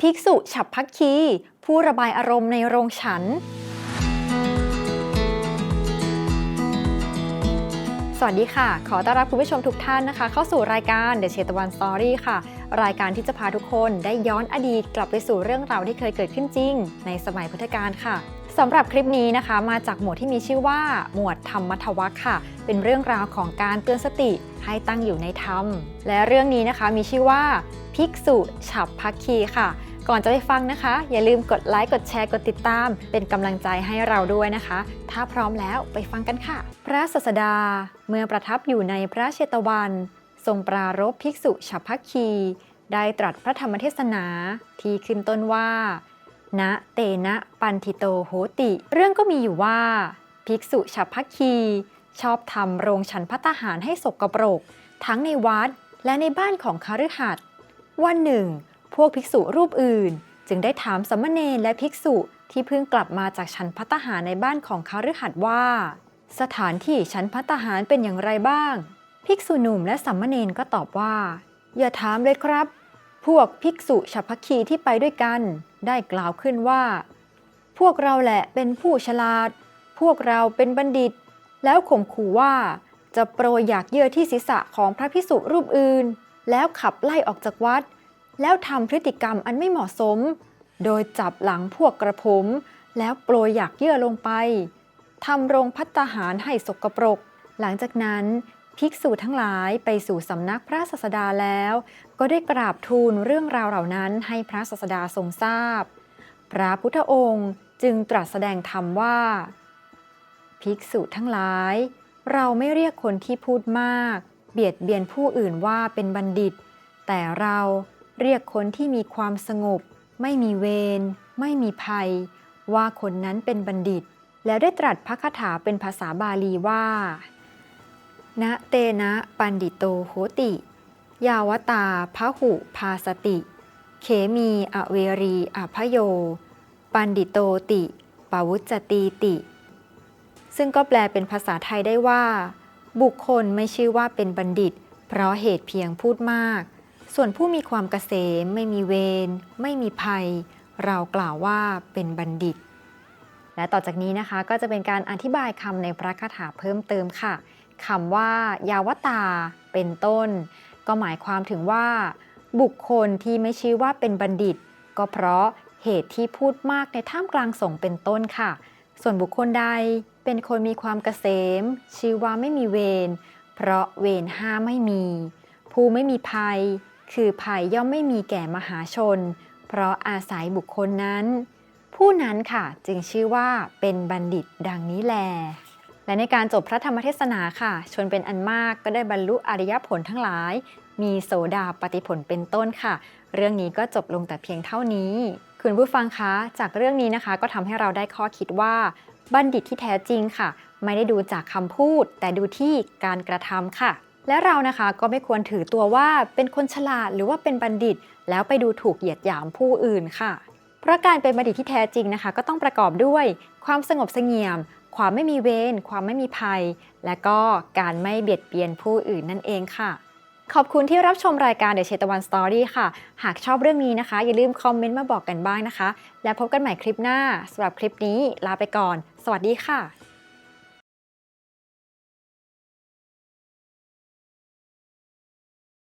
ภิกษุฉับพักคี ผู้ระบายอารมณ์ในโรงฉัน สวัสดีค่ะ ขอต้อนรับคุณผู้ชมทุกท่านนะคะ เข้าสู่รายการ The เชตวันสตอรี่ค่ะ รายการที่จะพาทุกคนได้ย้อนอดีตกลับไปสู่เรื่องราวที่เคยเกิดขึ้นจริง ในสมัยพุทธกาลค่ะสำหรับคลิปนี้นะคะมาจากหมวดที่มีชื่อว่า หมวดธรรมทวัคค่ะ เป็นเรื่องราวของการเตือนสติให้ตั้งอยู่ในธรรม และเรื่องนี้นะคะมีชื่อว่า ภิกษุฉับพักคีค่ะ ก่อนจะไปฟังนะคะ อย่าลืมกดไลค์กดแชร์กดติดตาม เป็นกำลังใจให้เราด้วยนะคะ ถ้าพร้อมแล้วไปฟังกันค่ะ พระศาสดา เมื่อประทับอยู่ในพระเชตวัน ทรงปรารภภิกษุฉับพักคี ได้ตรัสพระธรรมเทศนาที่ขึ้นต้นว่าณเตนะปันทิโตโหติ เรื่องก็มีอยู่ว่า ภิกษุฉับพักคี ชอบทำโรงฉันพัตตาหารให้สกปรก ทั้งในวัดและในบ้านของคฤหัสถ์วันหนึ่ง พวกภิกษุรูปอื่น จึงได้ถามสมณเณรและภิกษุที่เพิ่งกลับมาจากฉันพัตหารในบ้านของคฤหัสถ์ว่า สถานที่ฉันพัตหารเป็นอย่างไรบ้าง ภิกษุหนุ่มและสามเณรก็ตอบว่า อย่าถามเลยครับ พวกภิกษุฉัพพคีที่ไปด้วยกัน ได้กล่าวขึ้นว่า พวกเราแหละเป็นผู้ฉลาด พวกเราเป็นบัณฑิต แล้วข่มขู่ว่า จะโปรยอยากเยื่อที่ศีรษะของพระภิกษุรูปอื่น แล้วขับไล่ออกจากวัด แล้วทำพฤติกรรมอันไม่เหมาะสม โดยจับหลังพวกกระผม แล้วโปรยอยากเยื่อลงไปทำโรงพัตตาหารให้สกปรก หลังจากนั้นภิกษุทั้งหลายไปสู่สำนักพระศาสดาแล้ว ก็ได้กราบทูลเรื่องราวเหล่านั้นให้พระศาสดาทรงทราบ พระพุทธองค์จึงตรัสแสดงธรรมว่า ภิกษุทั้งหลาย เราไม่เรียกคนที่พูดมาก เบียดเบียนผู้อื่นว่าเป็นบัณฑิต แต่เรา เรียกคนที่มีความสงบ ไม่มีเวร ไม่มีภัย ว่าคนนั้นเป็นบัณฑิต แล้วได้ตรัสพระคาถาเป็นภาษาบาลีว่าณเตนะปันดิโตโหติ ยาวตาพะหุภาสติ เขมีอเวรีอภโย ปันดิโตติปวุจตีติ ซึ่งก็แปลเป็นภาษาไทยได้ว่า บุคคลไม่ชื่อว่าเป็นบัณฑิต เพราะเหตุเพียงพูดมาก ส่วนผู้มีความเกษมไม่มีเวรไม่มีภัย เรากล่าวว่าเป็นบัณฑิต และต่อจากนี้นะคะก็จะเป็นการอธิบายคำในพระคาถาเพิ่มเติมค่ะคำว่ายาวตาเป็นต้น ก็หมายความถึงว่า บุคคลที่ไม่ชื่อว่าเป็นบัณฑิต ก็เพราะเหตุที่พูดมากในท่ามกลางสงเป็นต้นค่ะ ส่วนบุคคลใดเป็นคนมีความเกษม ชื่อว่าไม่มีเวรเพราะเวรห้าไม่มี ผู้ไม่มีภัย คือภัยย่อมไม่มีแก่มหาชน เพราะอาศัยบุคคลนั้น ผู้นั้นค่ะจึงชื่อว่าเป็นบัณฑิตดังนี้แล และในการจบพระธรรมเทศนาค่ะ ชนเป็นอันมากก็ได้บรรลุอริยผลทั้งหลาย มีโสดาปฏิผลเป็นต้นค่ะ เรื่องนี้ก็จบลงแต่เพียงเท่านี้ คุณผู้ฟังคะ จากเรื่องนี้นะคะ ก็ทำให้เราได้ข้อคิดว่า บัณฑิตที่แท้จริงค่ะ ไม่ได้ดูจากคำพูด แต่ดูที่การกระทำค่ะ และเรานะคะก็ไม่ควรถือตัวว่าเป็นคนฉลาดหรือว่าเป็นบัณฑิต แล้วไปดูถูกเหยียดหยามผู้อื่นค่ะ เพราะการเป็นบัณฑิตที่แท้จริงนะคะ ก็ต้องประกอบด้วย ความสงบเสงี่ยม ความไม่มีเวรความไม่มีภัย และก็การไม่เบียดเบียนผู้อื่นนั่นเองค่ะ ขอบคุณที่รับชมรายการ The เชตวันสตอรี่ค่ะ หากชอบเรื่องนี้นะคะ อย่าลืมคอมเมนต์มาบอกกันบ้างนะคะ แล้วพบกันใหม่คลิปหน้าสำหรับคลิปนี้ลาไปก่อน สวัสดีค่ะ